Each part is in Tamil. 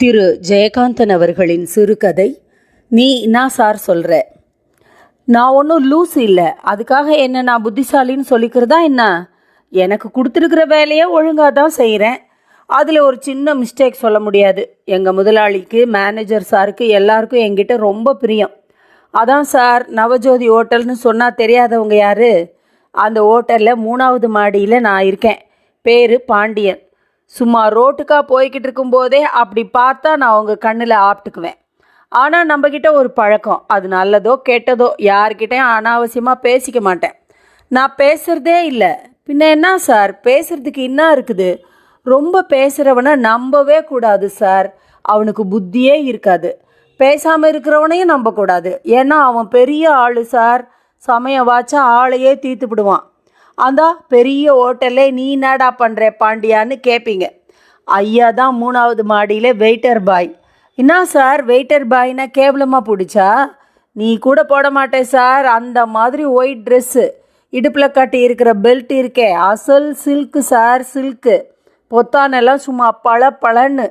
திரு ஜெயகாந்தன் அவர்களின் சிறுகதை நீ நான் சார் சொல்கிற நான் ஒன்றும் லூஸ் இல்லை. அதுக்காக என்ன நான் புத்திசாலின்னு சொல்லிக்கிறதா என்ன? எனக்கு கொடுத்துருக்கிற வேலையை ஒழுங்காக தான் செய்கிறேன் அதில் ஒரு சின்ன மிஸ்டேக் சொல்ல முடியாது. எங்கள் முதலாளிக்கு மேனேஜர் சாருக்கு எல்லாருக்கும் என்கிட்ட ரொம்ப பிரியம். அதான் சார் நவஜோதி ஹோட்டல்னு சொன்னால் தெரியாதவங்க யார்? அந்த ஹோட்டலில் மூணாவது மாடியில் நான் இருக்கேன். பேர் பாண்டியன். சும்மா ரோட்டுக்காக போய்கிட்டு இருக்கும்போதே அப்படி பார்த்தா நான் அவங்க கண்ணில் ஆப்ட்டுக்குவேன் ஆனால் நம்மக்கிட்ட ஒரு பழக்கம். அது நல்லதோ கெட்டதோ யார்கிட்டையும் அனாவசியமாக பேசிக்க மாட்டேன். நான் பேசுகிறதே இல்லை. பின்ன என்ன சார்? பேசுகிறதுக்கு என்ன இருக்குது? ரொம்ப பேசுகிறவனை நம்பவே கூடாது சார். அவனுக்கு புத்தியே இருக்காது. பேசாமல் இருக்கிறவனையும் நம்பக்கூடாது. ஏன்னா அவன் பெரிய ஆள் சார். சமயம் வாச்சா ஆளையே தீர்த்து விடுவான். அந்த பெரிய ஹோட்டல்லே நீ என்னடா பண்ணுற பாண்டியான்னு கேட்பீங்க ஐயா தான் மூணாவது மாடியில் வெயிட்டர் பாய் என்ன சார் வெயிட்டர் பாய்னா கேவலமாக பிடிச்சா? நீ கூட போட மாட்டே சார் அந்த மாதிரி ஒயிட் ட்ரெஸ்ஸு இடுப்பில் கட்டி இருக்கிற பெல்ட் இருக்கே அசல் சில்க்கு சார் சில்க்கு பொத்தானெல்லாம் சும்மா பள பழன்னு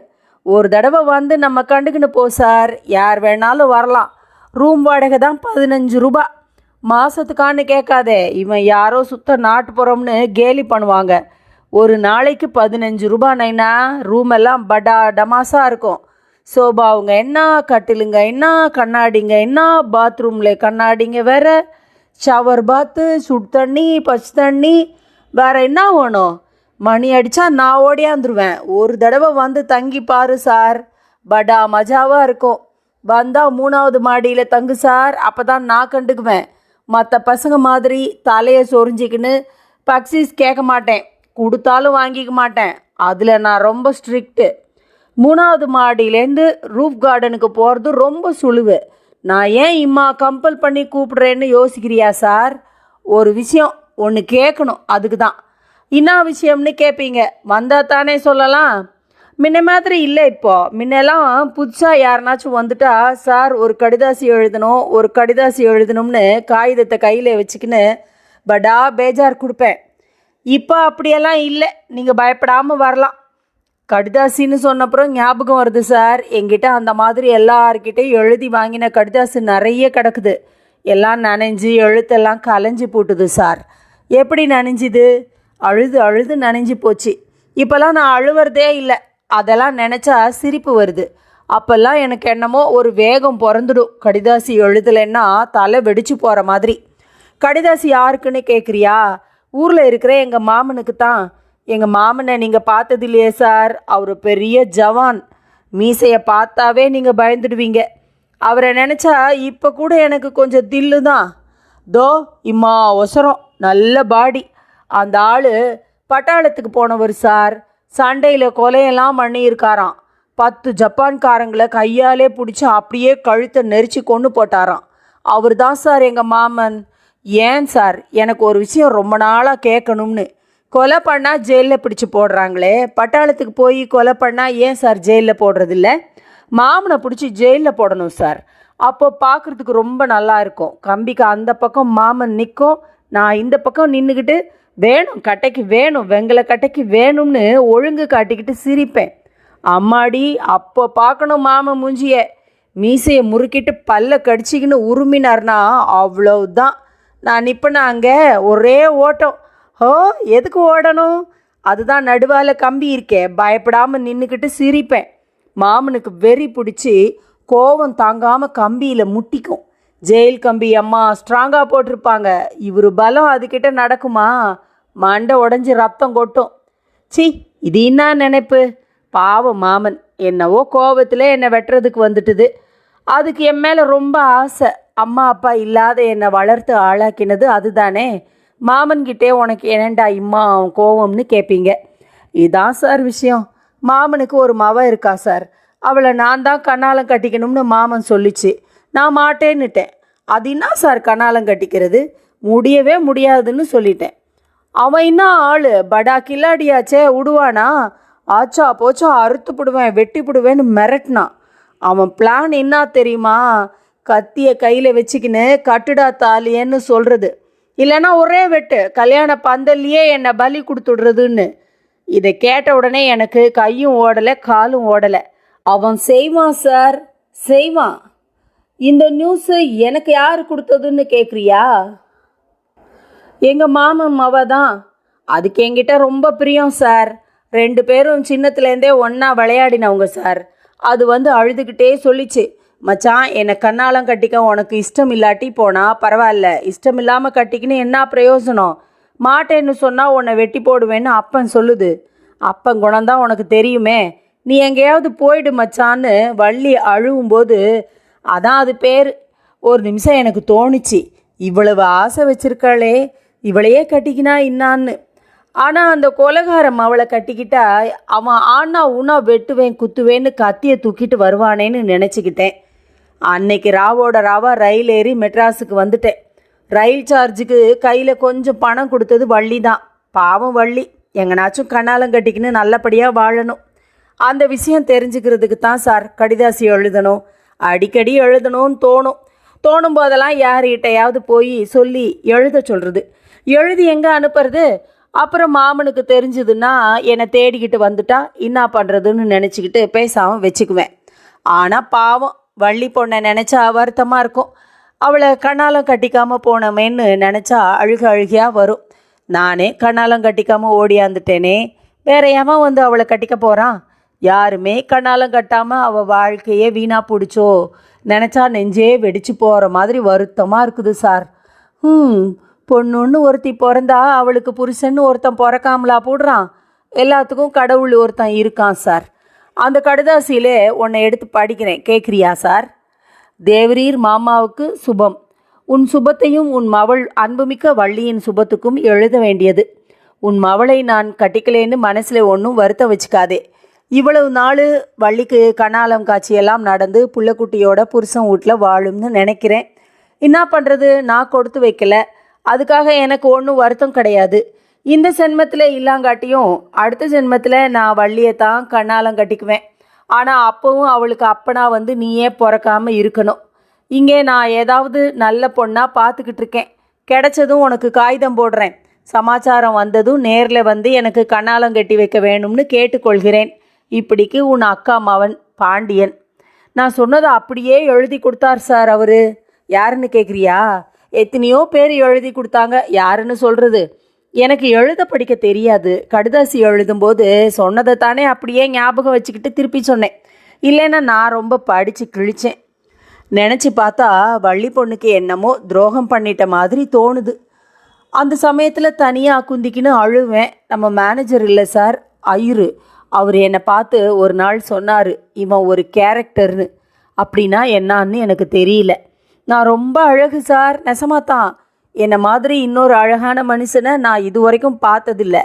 ஒரு தடவை வந்து நம்ம கண்டுக்கின்னு போ சார் யார் வேணாலும் வரலாம். ரூம் வாடகை தான் பதினஞ்சு ரூபா. மாதத்துக்கான்னு கேட்காதே. இவன் யாரோ சுத்த நாட்டுப்புறம்னு கேலி பண்ணுவாங்க. ஒரு நாளைக்கு பதினஞ்சு ரூபா ரூம் எல்லாம் படா டமாஸாக இருக்கும். சோபாவுங்க என்ன கட்டிலுங்க என்ன கண்ணாடிங்க என்ன பாத்ரூமில் கண்ணாடிங்க வேற? ஷவர் பாத்து சுடு தண்ணி பச்சை தண்ணி வேற என்ன வேணும்? மணி அடித்தா நான் ஓடியாந்துருவேன் ஒரு தடவை வந்து தங்கி பாரு சார். படா மஜாவாக இருக்கும். வந்தால் மூணாவது மாடியில் தங்கு சார். அப்போ தான் நான் கண்டுக்குவேன். மற்ற பசங்க மாதிரி தலையை சொரிஞ்சிக்கின்னு பக்ஸிஸ் கேட்க மாட்டேன். கொடுத்தாலும் வாங்கிக்க மாட்டேன். அதில் நான் ரொம்ப ஸ்ட்ரிக்ட்டு. மூணாவது மாடியிலேருந்து ரூஃப் கார்டனுக்கு போகிறது ரொம்ப சுழுவு. நான் ஏன் இம்மா கம்பல் பண்ணி கூப்பிடுறேன்னு யோசிக்கிறியா சார்? ஒரு விஷயம் ஒன்று கேட்கணும். அதுக்கு தான் என்ன விஷயம்னு கேட்பீங்க வந்தால் தானே சொல்லலாம். முன்ன மாதிரி இல்லை இப்போ. முன்னெல்லாம் புதுசாக யாருனாச்சும் வந்துட்டா சார் ஒரு கடிதாசி எழுதணும் ஒரு கடிதாசி எழுதணும்னு காகிதத்தை கையில் வச்சுக்கின்னு படா பேஜார் கொடுப்பேன். இப்போ அப்படியெல்லாம் இல்லை. நீங்கள் பயப்படாமல் வரலாம். கடிதாசின்னு சொன்னப்புறம் ஞாபகம் வருது சார் எங்கிட்ட அந்த மாதிரி எல்லார்கிட்டையும் எழுதி வாங்கின கடிதாசு நிறைய கிடக்குது. எல்லாம் நனைஞ்சு எழுத்தெல்லாம் கலைஞ்சு போட்டுது சார். எப்படி நனைஞ்சுது? அழுது அழுது நனைஞ்சு போச்சு. இப்போல்லாம் நான் அழுவுறதே இல்லை. அதெல்லாம் நினச்சா சிரிப்பு வருது. அப்போல்லாம் எனக்கு என்னமோ ஒரு வேகம் பிறந்துடும். கடிதாசி எழுதலைன்னா தலை வெடிச்சு போகிற மாதிரி. கடிதாசி யாருக்குன்னு கேட்குறியா ஊரில் இருக்கிற எங்கள் மாமனுக்கு தான் எங்கள் மாமனை நீங்கள் பார்த்தது இல்லையே சார். அவர் பெரிய ஜவான். மீசையை பார்த்தாவே நீங்கள் பயந்துடுவீங்க. அவரை நினச்சா இப்போ கூட எனக்கு கொஞ்சம் தில்லு தான் தோ இம்மா ஒசரம் நல்ல பாடி. அந்த ஆள் பட்டாளத்துக்கு போனவர் சார். சண்டையில் கொலையெல்லாம் பண்ணியிருக்காராம். பத்து ஜப்பான்காரங்களை கையாலே பிடிச்சி அப்படியே கழுத்தை நெரிச்சு கொண்டு போட்டாராம். அவர் தான் சார் எங்கள் மாமன். ஏன் சார்? எனக்கு ஒரு விஷயம் ரொம்ப நாளாக கேட்கணும்னு. கொலை பண்ணால் ஜெயிலில் பிடிச்சி போடுறாங்களே. பட்டாளத்துக்கு போய் கொலை பண்ணால் ஏன் சார் ஜெயிலில் போடுறதில்ல? மாமனை பிடிச்சி ஜெயிலில் போடணும் சார். அப்போ பார்க்குறதுக்கு ரொம்ப நல்லா இருக்கும். கம்பிக்கு அந்த பக்கம் மாமன் நிற்கும் நான் இந்த பக்கம் நின்றுக்கிட்டு வேணும் கட்டைக்கு வேணும் வெங்கல கட்டைக்கு வேணும்னு ஒழுங்கு காட்டிக்கிட்டு சிரிப்பேன். அம்மாடி அப்போ பார்க்கணும் மாமன் மூஞ்சிய. மீசையை முறுக்கிட்டு பல்ல கடிச்சிக்கின்னு உருமினார்னா அவ்வளவுதான். நான் நிற்பேனா அங்கே? ஒரே ஓட்டம். ஹோ எதுக்கு ஓடணும்? அதுதான் நடுவால் கம்பி இருக்கே. பயப்படாமல் நின்றுக்கிட்டு சிரிப்பேன். மாமனுக்கு வெறி பிடிச்சி கோவம் தாங்காமல் கம்பியில் முட்டிக்கும். ஜெயில் கம்பி அம்மா ஸ்ட்ராங்காக போட்டிருப்பாங்க. இவர் பலம் அதுக்கிட்ட நடக்குமா? மண்டை உடஞ்சி ரத்தம் கொட்டும். சி இது என்ன நினைப்பு? பாவம் மாமன். என்னவோ கோவத்தில் என்னை வெட்டுறதுக்கு வந்துட்டுது. அதுக்கு என் மேலே ரொம்ப ஆசை. அம்மா அப்பா இல்லாத என்னை வளர்த்து ஆளாக்கினது அதுதானே? மாமன்கிட்டே உனக்கு என்னண்டா இம்மா அவன் கோவம்னு கேட்பீங்க இதான் சார் விஷயம். மாமனுக்கு ஒரு மவ இருக்கா சார்? அவளை நான் தான் கண்ணாலம் கட்டிக்கணும்னு மாமன் சொல்லிச்சு. நான் மாட்டேன்னுட்டேன். அது என்ன சார் கணாலம் கட்டிக்கிறது? முடியவே முடியாதுன்னு சொல்லிட்டேன். அவன் என்ன ஆளு? படா கில்லாடியாச்சே விடுவானா ஆச்சா போச்சா அறுத்து போடுவேன் வெட்டி போடுவேன்னு மிரட்டினான் அவன் பிளான் என்ன தெரியுமா? கத்திய கையில் வச்சுக்கின்னு கட்டுடா தாலியன்னு சொல்கிறது இல்லைன்னா ஒரே வெட்டு கல்யாண பந்தல்லையே என்னை பலி கொடுத்துடுறதுன்னு. இதை கேட்ட உடனே எனக்கு கையும் ஓடலை காலும் ஓடலை. அவன் செய்வான் சார் செய்வான். இந்த நியூஸு எனக்கு யார் கொடுத்ததுன்னு கேட்குறியா எங்கள் மாமன் மவ தான். அதுக்கு என்கிட்ட ரொம்ப பிரியம் சார் ரெண்டு பேரும் சின்னத்துலேருந்தே ஒன்றா விளையாடினவங்க சார் அது வந்து அழுதுகிட்டே சொல்லிச்சு. மச்சான் என்னை கண்ணாலம் கட்டிக்க உனக்கு இஷ்டம் இல்லாட்டி போனால் பரவாயில்ல. இஷ்டம் இல்லாமல் கட்டிக்கின்னு என்ன பிரயோஜனம் மாட்டேன்னு சொன்னால் உன்னை வெட்டி போடுவேன்னு அப்பன் சொல்லுது. அப்பன் குணம்தான் உனக்கு தெரியுமே. நீ எங்கேயாவது போயிடு மச்சான்னு வள்ளி அழுவும்போது அதான் அது பேர். ஒரு நிமிஷம் எனக்கு தோணுச்சு. இவ்வளவு ஆசை வச்சிருக்காளே இவளையே கட்டிக்கினா இன்னான்னு. ஆனால் அந்த கொலகாரம் அவளை கட்டிக்கிட்டா அவன் ஆனா உனா வெட்டுவேன் குத்துவேன்னு கத்தியை தூக்கிட்டு வருவானேன்னு நினச்சிக்கிட்டேன். அன்னைக்கு ராவோட ராவா ரயில் ஏறி மெட்ராஸுக்கு வந்துட்டேன். ரயில் சார்ஜுக்கு கையில் கொஞ்சம் பணம் கொடுத்தது வள்ளி தான் பாவம் வள்ளி. எங்கனாச்சும் கண்ணாலம் கட்டிக்கின்னு நல்லபடியாக வாழணும். அந்த விஷயம் தெரிஞ்சுக்கிறதுக்கு தான் சார் கடிதாசி எழுதணும். அடிக்கடி எழுதணும்னு தோணும். தோணும் போதெல்லாம் யார்கிட்டையாவது போய் சொல்லி எழுத சொல்கிறது எழுதி எங்கே அனுப்புறது? அப்புறம் மாமனுக்கு தெரிஞ்சதுன்னா என்னை தேடிக்கிட்டு வந்துட்டா என்ன பண்ணுறதுன்னு நினச்சிக்கிட்டு பேசாமல் வச்சுக்குவேன். ஆனால் பாவம் வள்ளி பொண்ணை நினச்சா வருத்தமாக இருக்கும். அவளை கண்ணாலம் கட்டிக்காமல் போனோமேன்னு நினச்சா அழுக அழுகையாக வரும். நானே கண்ணாலம் கட்டிக்காமல் ஓடியாந்துட்டேனே. வேற ஏமா வந்து அவளை கட்டிக்க போகிறான் யாருமே கண்ணாலம் கட்டாமல் அவள் வாழ்க்கையே வீணாக பிடிச்சோ? நினச்சா நெஞ்சே வெடிச்சு போகிற மாதிரி வருத்தமாக இருக்குது சார். ம் பொண்ணுன்னு ஒருத்தி பிறந்தா அவளுக்கு புருஷன்னு ஒருத்தன் பிறக்காமலா போடுறான்? எல்லாத்துக்கும் கடவுள் ஒருத்தன் இருக்கான் சார். அந்த கடுதாசியிலே உன்னை எடுத்து படிக்கிறேன். கேட்குறியா சார்? தேவரீர் மாமாவுக்கு சுபம். உன் சுபத்தையும் உன் மவள் அன்புமிக்க வள்ளியின் சுபத்துக்கும் எழுத வேண்டியது. உன் மவளை நான் கட்டிக்கலேன்னு மனசில் ஒன்றும் வருத்த வச்சுக்காதே. இவ்வளவு நாள் வள்ளிக்கு கணாலம் காட்சியெல்லாம் நடந்து புள்ளக்குட்டியோட புருஷன் வீட்டில் வாழும்னு நினைக்கிறேன். என்ன பண்ணுறது நான் கொடுத்து வைக்கல. அதுக்காக எனக்கு ஒன்றும் வருத்தம் கிடையாது. இந்த ஜென்மத்தில் இல்லாங்காட்டியும் அடுத்த ஜென்மத்தில் நான் வள்ளியை தான் கண்ணாலம் கட்டிக்குவேன். ஆனால் அப்போவும் அவளுக்கு அப்பனா வந்து நீயே பிறக்காம இருக்கணும். இங்கே நான் ஏதாவது நல்ல பொண்ணாக பார்த்துக்கிட்டு இருக்கேன். கிடைச்சதும் உனக்கு காகிதம் போடுறேன். சமாச்சாரம் வந்ததும் நேரில் வந்து எனக்கு கண்ணாலம் கட்டி வைக்க வேணும்னு கேட்டுக்கொள்கிறேன். இப்படிக்கு உன் அக்கா மவன் பாண்டியன். நான் சொன்னதை அப்படியே எழுதி கொடுத்தார் சார் அவர். யாருன்னு கேட்குறியா எத்தனையோ பேர் எழுதி கொடுத்தாங்க. யாருன்னு சொல்கிறது எனக்கு எழுத படிக்க தெரியாது. கடுதாசி எழுதும்போது சொன்னதை தானே அப்படியே ஞாபகம் வச்சுக்கிட்டு திருப்பி சொன்னேன். இல்லைன்னா நான் ரொம்ப படித்து கிழிச்சேன். நினச்சி பார்த்தா வள்ளி பொண்ணுக்கு என்னமோ துரோகம் பண்ணிட்ட மாதிரி தோணுது. அந்த சமயத்தில் தனியாக குந்திக்கின்னு அழுவேன். நம்ம மேனேஜர் இல்லை சார். ஐயரு. அவர் என்னை பார்த்து ஒரு நாள் சொன்னார் இவன் ஒரு கேரக்டர்னு. அப்படின்னா என்னான்னு எனக்கு தெரியல. நான் ரொம்ப அழகு சார் நெசமாத்தான் என்னை மாதிரி இன்னொரு அழகான மனுஷனை நான் இது வரைக்கும் பார்த்ததில்ல.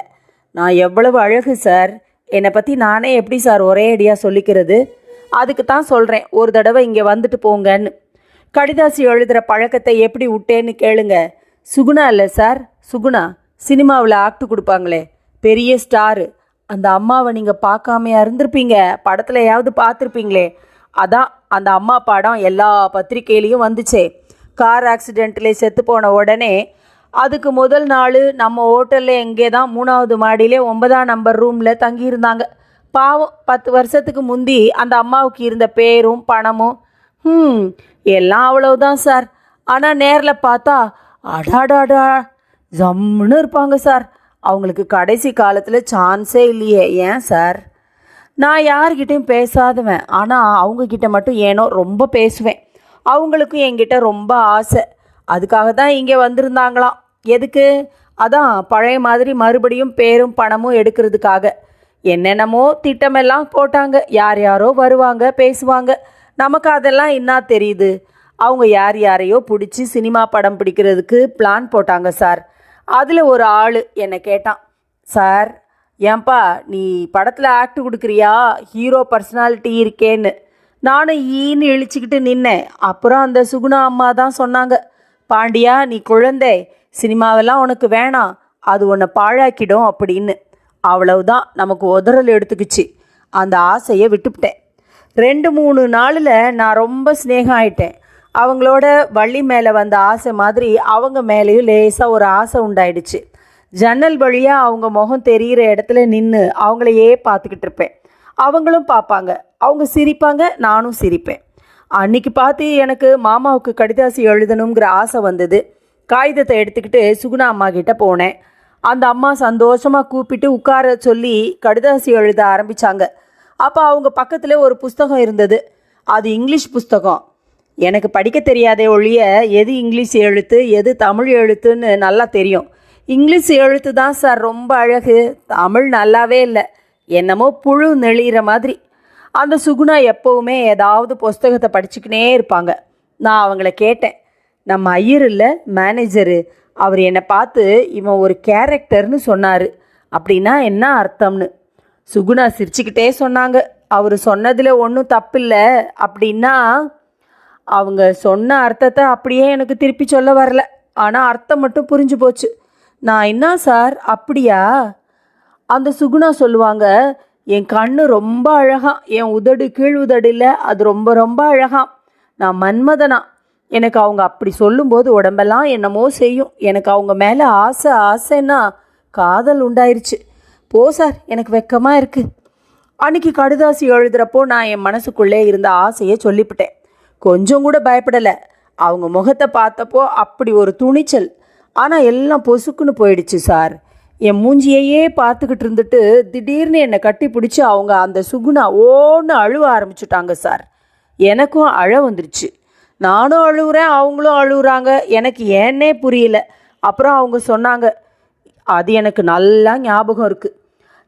நான் எவ்வளவு அழகு சார். என்னை பற்றி நானே எப்படி சார் ஒரே அடியாக சொல்லிக்கிறது? அதுக்கு தான் சொல்கிறேன் ஒரு தடவை இங்கே வந்துட்டு போங்கன்னு. கடிதாசி எழுதுகிற பழக்கத்தை எப்படி விட்டேன்னு கேளுங்க. சுகுணா இல்லை சார் சுகுணா சினிமாவில் ஆக்ட் கொடுப்பாங்களே பெரிய ஸ்டாரு. அந்த அம்மாவை நீங்கள் பார்க்காமையா இருந்திருப்பீங்க. படத்துலையாவது பார்த்துருப்பீங்களே. அதான் அந்த அம்மா படம் எல்லா பத்திரிக்கையிலையும் வந்துச்சே. கார் ஆக்சிடெண்ட்டில் செத்து போன உடனே அதுக்கு முதல் நாள் நம்ம ஹோட்டலில் எங்கே தான் மூணாவது மாடியிலே ஒன்பதாம் நம்பர் ரூமில் தங்கியிருந்தாங்க. பாவம் பத்து வருஷத்துக்கு முந்தி அந்த அம்மாவுக்கு இருந்த பேரும் பணமும் ம் எல்லாம் அவ்வளவுதான் சார். ஆனால் நேரில் பார்த்தா அடாடாடா ஜம்முன்னு இருப்பாங்க சார். அவங்களுக்கு கடைசி காலத்தில் சான்ஸே இல்லையே. ஏன் சார் நான் யார்கிட்டையும் பேசாதவன். ஆனால் அவங்கக்கிட்ட மட்டும் ஏனோ ரொம்ப பேசுவேன். அவங்களுக்கும் என்கிட்ட ரொம்ப ஆசை. அதுக்காக தான் இங்கே வந்திருந்தாங்களாம். எதுக்கு? அதான் பழைய மாதிரி மறுபடியும் பேரும் பணமும் எடுக்கிறதுக்காக. என்னென்னமோ திட்டமெல்லாம் போட்டாங்க. யார் யாரோ வருவாங்க பேசுவாங்க. நமக்கு அதெல்லாம் என்ன தெரியுது? அவங்க யார் யாரையோ பிடிச்சி சினிமா படம் பிடிக்கிறதுக்கு பிளான் போட்டாங்க சார் அதில் ஒரு ஆள் என்னை கேட்டான். சார் ஏன்பா நீ படத்தில் ஆக்ட் கொடுக்குறியா? ஹீரோ பர்சனாலிட்டி இருக்கேன்னு. நானும் ஈன்னு இழிச்சிக்கிட்டு நின்னேன். அப்புறம் அந்த சுகுணா அம்மா தான் சொன்னாங்க. பாண்டியா நீ குழந்தை. சினிமாவெல்லாம் உனக்கு வேணாம். அது உன்னை பாழாக்கிடும் அப்படின்னு. அவ்வளவுதான். நமக்கு உதறல் எடுத்துக்கிச்சு. அந்த ஆசையை விட்டுவிட்டேன் ரெண்டு மூணு நாளில் நான் ரொம்ப ஸ்னேகம் ஆயிட்டேன். அவங்களோட வள்ளி மேலே வந்த ஆசை மாதிரி அவங்க மேலேயும் லேசாக ஒரு ஆசை உண்டாயிடுச்சு. ஜன்னல் வழியாக அவங்க முகம் தெரிகிற இடத்துல நின்று அவங்களையே பார்த்துக்கிட்டு இருப்பேன். அவங்களும் பார்ப்பாங்க. அவங்க சிரிப்பாங்க நானும் சிரிப்பேன். அன்னைக்கு பார்த்து எனக்கு மாமாவுக்கு கடிதாசி எழுதணுங்கிற ஆசை வந்தது. காகிதத்தை எடுத்துக்கிட்டு சுகுணா அம்மா கிட்ட போனேன். அந்த அம்மா சந்தோஷமாக கூப்பிட்டு உட்கார சொல்லி கடிதாசி எழுத ஆரம்பித்தாங்க அப்போ அவங்க பக்கத்தில் ஒரு புஸ்தகம் இருந்தது. அது இங்கிலீஷ் புஸ்தகம். எனக்கு படிக்க தெரியாதே ஒழிய எது இங்கிலீஷ் எழுத்து எது தமிழ் எழுத்துன்னு நல்லா தெரியும். இங்கிலீஷ் எழுத்து தான் சார் ரொம்ப அழகு. தமிழ் நல்லாவே இல்லை. என்னமோ புழு நெளிகிற மாதிரி. அந்த சுகுணா எப்போவுமே ஏதாவது புஸ்தகத்தை படிச்சுக்கினே இருப்பாங்க. நான் அவங்கள கேட்டேன். நம்ம ஐயர் இல்லை மேனேஜரு. அவர் என்னை பார்த்து இவன் ஒரு கேரக்டர்னு சொன்னார். அப்படின்னா என்ன அர்த்தம்னு? சுகுணா சிரிச்சுக்கிட்டே சொன்னாங்க. அவர் சொன்னதில் ஒன்றும் தப்பில்லை. அப்படின்னா அவங்க சொன்ன அர்த்தத்தை அப்படியே எனக்கு திருப்பி சொல்ல வரல. ஆனால் அர்த்தம் மட்டும் புரிஞ்சு போச்சு. நான் என்ன சார்? அப்படியா? அந்த சுகுணா சொல்லுவாங்க என் கண்ணு ரொம்ப அழகாம் என் உதடு கீழ் உதடு இல்லை அது ரொம்ப ரொம்ப அழகாம் நான் மன்மதனா. எனக்கு அவங்க அப்படி சொல்லும்போது உடம்பெல்லாம் என்னமோ செய்யும். எனக்கு அவங்க மேலே ஆசை ஆசைன்னா காதல் உண்டாயிருச்சு. போ சார் எனக்கு வெக்கமாக இருக்குது அன்னைக்கு கடுதாசி எழுதுகிறப்போ நான் என் மனசுக்குள்ளே இருந்த ஆசையை சொல்லிவிட்டேன் கொஞ்சம் கூட பயப்படலை. அவங்க முகத்தை பார்த்தப்போ அப்படி ஒரு துணிச்சல். ஆனால் எல்லாம் பொசுக்குன்னு போயிடுச்சு சார். என் மூஞ்சியையே பார்த்துக்கிட்டு இருந்துட்டு திடீர்னு என்னை கட்டி பிடிச்சி அவங்க அந்த சுகுணா ஓன்னு அழுவ ஆரம்பிச்சுட்டாங்க சார். எனக்கும் அழ வந்துருச்சு. நானும் அழுகுறேன் அவங்களும் அழுகுறாங்க எனக்கு ஏன்னே புரியல. அப்புறம் அவங்க சொன்னாங்க அது எனக்கு நல்லா ஞாபகம் இருக்குது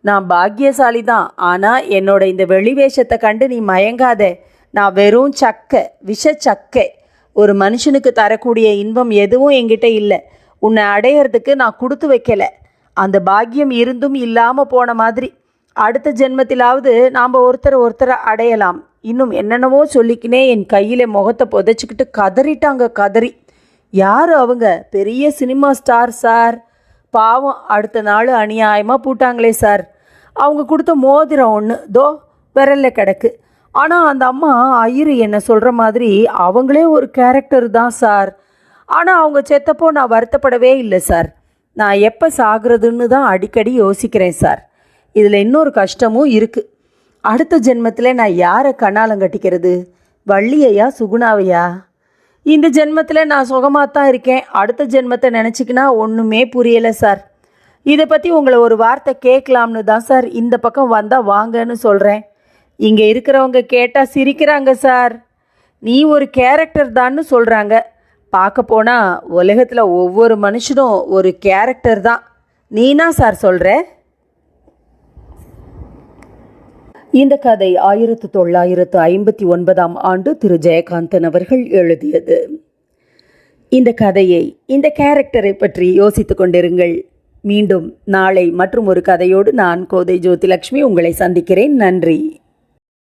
நான் பாக்கியசாலி தான் ஆனால் என்னோட இந்த வெளி வேஷத்தை கண்டு நீ மயங்காதே. நான் வெறும் சக்கை விஷ சக்கை. ஒரு மனுஷனுக்கு தரக்கூடிய இன்பம் எதுவும் என்கிட்ட இல்லை. உன்னை அடையிறதுக்கு நான் கொடுத்து வைக்கல. அந்த பாக்கியம் இருந்தும் இல்லாமல் போன மாதிரி. அடுத்த ஜென்மத்திலாவது நாம் ஒருத்தர் ஒருத்தரை அடையலாம். இன்னும் என்னென்னவோ சொல்லிக்கினே என் கையில் முகத்தை புதைச்சிக்கிட்டு கதறிட்டாங்க கதறி. யார் அவங்க? பெரிய சினிமா ஸ்டார் சார். பாவம் அடுத்த நாள் அநியாயமாக பூட்டாங்களே சார். அவங்க கொடுத்த மோதிரம் ஒன்று தோ விரலில் கிடக்கு. ஆனால் அந்த அம்மா ஐயரு என்ன சொல்கிற மாதிரி அவங்களே ஒரு கேரக்டர் தான் சார் ஆனால் அவங்க செத்தப்போ நான் வருத்தப்படவே இல்லை சார் நான் எப்போ சாகுறதுன்னு தான் அடிக்கடி யோசிக்கிறேன் சார் இதில் இன்னொரு கஷ்டமும் இருக்குது அடுத்த ஜென்மத்தில் நான் யாரை கண்ணாலம் கட்டிக்கிறது? வள்ளியையா சுகுணாவையா? இந்த ஜென்மத்தில் நான் சுகமாக தான் இருக்கேன். அடுத்த ஜென்மத்தை நினச்சிக்கினா ஒன்றுமே புரியலை சார் இதை பற்றி உங்களை ஒரு வார்த்தை கேட்கலாம்னு தான் சார் இந்த பக்கம் வந்தால் வாங்கன்னு சொல்கிறேன் இங்கே இருக்கிறவங்க கேட்டால் சிரிக்கிறாங்க சார். நீ ஒரு கேரக்டர் தான்னு சொல்கிறாங்க பார்க்க போனால் உலகத்தில் ஒவ்வொரு மனுஷனும் ஒரு கேரக்டர் தான். நீனா சார் சொல்கிற இந்த கதை ஆயிரத்து தொள்ளாயிரத்து ஐம்பத்தி ஒன்பதாம் ஆண்டு திரு. ஜெயகாந்தன் அவர்கள் எழுதியது. இந்த கதையை இந்த கேரக்டரை பற்றி யோசித்து கொண்டிருங்கள். மீண்டும் நாளை மற்றும் ஒரு கதையோடு நான் கோதை ஜோதிலட்சுமி உங்களை சந்திக்கிறேன். நன்றி.